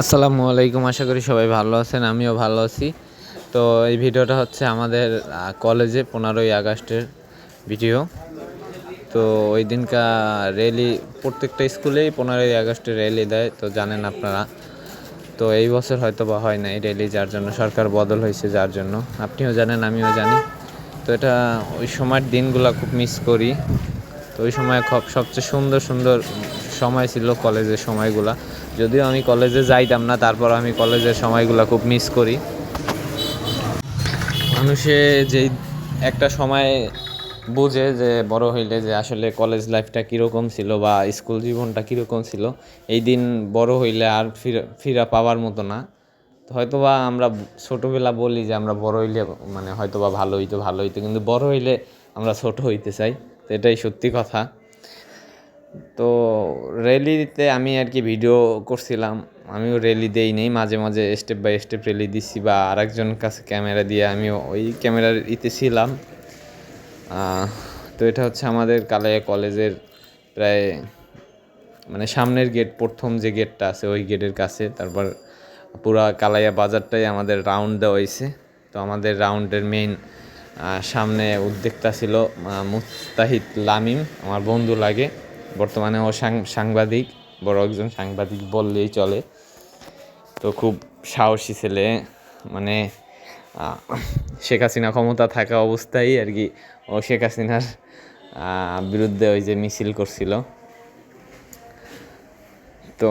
আসসালামু আলাইকুম, আশা করি সবাই ভালো আছেন, আমিও ভালো আছি। তো এই ভিডিওটা হচ্ছে আমাদের কলেজে পনেরোই আগস্টের ভিডিও। তো ওই দিনকার র্যালি প্রত্যেকটা স্কুলেই পনেরোই আগস্টে র্যালি দেয়, তো জানেন আপনারা। তো এই বছর হয়তো বা হয় না এই র্যালি যার জন্য, সরকার বদল হয়েছে যার জন্য। আপনিও জানেন, আমিও জানি। তো এটা ওই সময়ের দিনগুলো খুব মিস করি। তো ওই সময় খুব সবচেয়ে সুন্দর সুন্দর সময় ছিল কলেজের সময়গুলা। যদিও আমি কলেজে যাইতাম না তারপর আমি কলেজের সময়গুলো খুব মিস করি। মানুষে যেই একটা সময় বুঝে যে বড় হইলে যে আসলে কলেজ লাইফটা কীরকম ছিল বা স্কুল জীবনটা কীরকম ছিল, এই দিন বড় হইলে আর ফিরা ফিরা পাওয়ার মতো না। হয়তোবা আমরা ছোটোবেলা বলি যে আমরা বড় হইলে মানে হয়তোবা ভালো হইতো ভালো হইতো, কিন্তু বড় হইলে আমরা ছোট হইতে চাই। তো এটাই সত্যি কথা। তো র্যালিতে আমি আর কি ভিডিও করছিলাম। আমিও র্যালি দেই নেই, মাঝে মাঝে স্টেপ বাই স্টেপ র্যালি দিচ্ছি বা আরেকজন কাছে ক্যামেরা দিয়ে আমিও ওই ক্যামেরার ইতে ছিলাম। তো এটা হচ্ছে আমাদের কালাইয়া কলেজের প্রায় মানে সামনের গেট প্রথম যে গেটটা আছে ওই গেটের কাছে। তারপর পুরা কালাইয়া বাজারটাই আমাদের রাউন্ড দেওয়া হয়েছে তো আমাদের রাউন্ডের মেইন সামনে উদ্যোক্তা ছিল মুস্তাহিদ লামিম, আমার বন্ধু লাগে। বর্তমানে ও সাংবাদিক, বড় একজন সাংবাদিক বললেই চলে। তো খুব সাহসী ছেলে মানে শেখ হাসিনা ক্ষমতা থাকা অবস্থায় আর কি ও শেখ হাসিনার বিরুদ্ধে ওই যে মিছিল করছিল। তো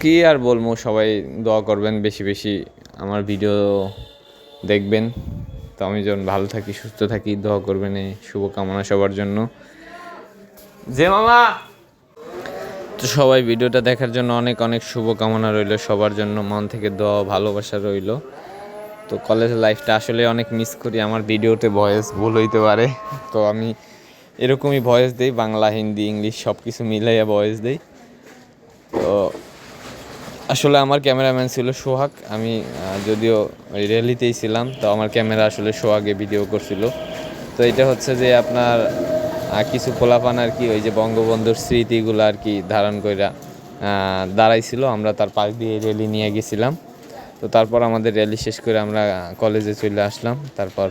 কি আর বলব, সবাই দোয়া করবেন, বেশি বেশি আমার ভিডিও দেখবেন। তো আমি যেন ভালো থাকি, সুস্থ থাকি, দোয়া করবেন এই শুভকামনা সবার জন্য। যে মামা! তো সবাই ভিডিওটা দেখার জন্য অনেক অনেক শুভকামনা রইল সবার জন্য, মন থেকে দোয়া ভালোবাসা রইল। তো কলেজ লাইফটা আসলে অনেক মিস করি, আমার ভিডিওতে ভয়েস ভুল হইতে পারে। তো আমি এরকমই ভয়েস দিই, বাংলা, হিন্দি, ইংলিশ সব কিছু মিলাইয়া ভয়েস দিই। তো আসলে আমার ক্যামেরাম্যান ছিল সোহাগ। আমি যদিও র্যালিতেই ছিলাম, তো আমার ক্যামেরা আসলে সোহাগে ভিডিও করছিল। তো এটা হচ্ছে যে আপনার কিছু পোলাপান আর কি, ওই যে বঙ্গবন্ধুর স্মৃতিগুলো আর কি ধারণ কইরা দাঁড়াইছিল। আমরা তার পাশ দিয়ে র্যালি নিয়ে গেছিলাম। তো তারপর আমাদের র্যালি শেষ করে আমরা কলেজে চলে আসলাম। তারপর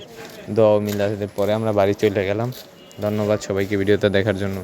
দোয়া মিলাদের পরে আমরা বাড়ি চলে গেলাম। ধন্যবাদ সবাইকে ভিডিওটা দেখার জন্য।